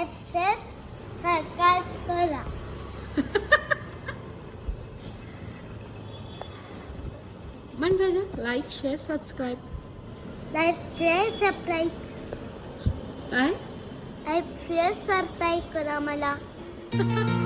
Access सरकार करा. म्हण राजा like share subscribe like share subscribe काय? शेअर सबस्क्राईब करा मला.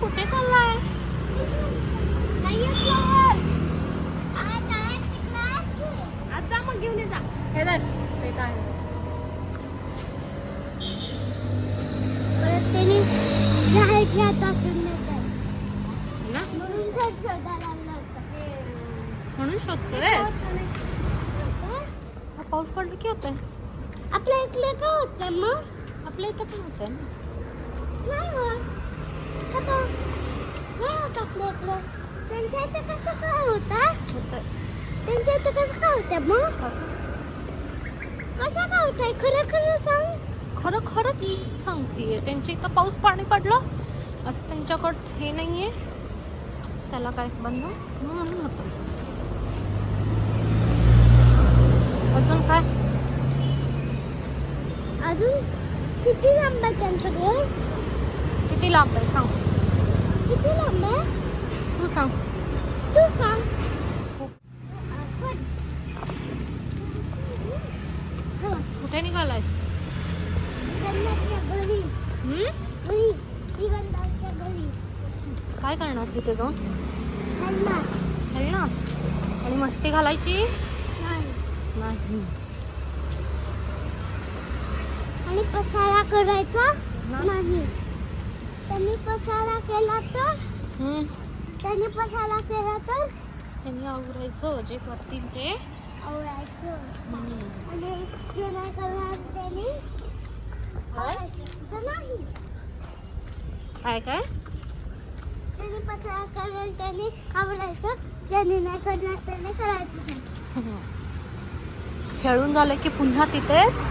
कुठे चाललाय? आता मग घेऊन जा. हे धर ते काय? परत त्याने. ना? म्हणून होतं. शोधतोयस? पाऊस पडला की होतंय? आपल्या इकडे काय होतं मग? आपल्या इथं पण होतंय ना. आपल्या इकडं त्यांच्या इथं कसं काय होता? होतंय. त्यांच्या इथं कसं काय होतं मग? असं कसं काय होतंय? खरं खरं सांग. खरं खरंच सांगतीये. त्यांच्या इथं पाऊस पाणी पडलं. असं त्यांच्याकडं हे नाहीये. त्याला काय बंद? म्हणून होतं. अजून काय? अजून किती लांब आहे त्यांचं घर किती लांब आहे? सांग. किती लांब आहे? तू सांग. तू सांग. कुठे निघालायस? घरी. काय करणार तिथे जाऊन? खेळणार आणि मस्ती घालायची? नाही. नाही. आणि पसारा करायचा? नाही. त्यांनी पसारा केला तर. त्यांनी पसारा केला तर? त्यांनी आवरायचं जे करतील ते. आवडायचं. आणि जे नाही करणार त्यांनी? काय? आवडायचं नाही. काय काय? त्यांनी पसारा करेल त्यांनी आवडायचं ज्यांनी नाही करणार त्याने करायचं खेळून झालं की पुन्हा तिथेच?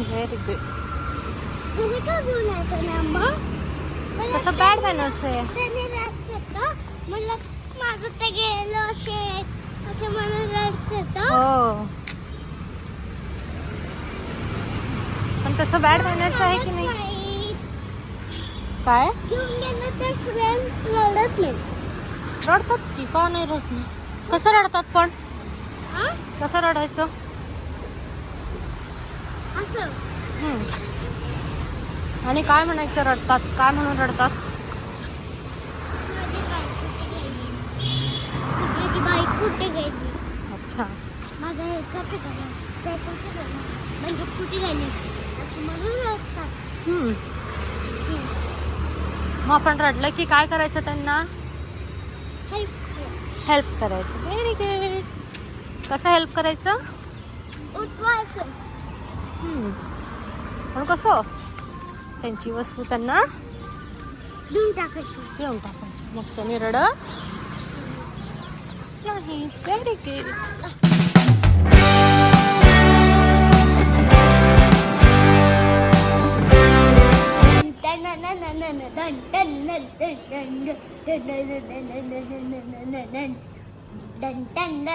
व्हेरी गुड घरी का घेऊन नाही मग मला तसं बॅड आहे. त्याने रस्त्यात का मला माझं ते गेलं शेत असं म्हणून रस्त्यात हो. पण तसं बॅड मॅनर्स आहे की नाही? काय? घेऊन गेलं तर फ्रेंड्स रडत नाही. रडतात की? का नाही रडत कसं रडतात पण? हा? कसं रडायचं? असं. आणि काय म्हणायचं रडतात. काय म्हणून रडतात? अच्छा. मग आपण रडलं की काय करायचं त्यांना? हेल्प करायचं. व्हेरी गुड कसं हेल्प करायचं? पण कसं? त्यांची वस्तू त्यांना देऊन टाकायची देऊन टाकायची मग त्यांनी रडत नाही very good dun dun dun dun dun dun dun dun dun dun dun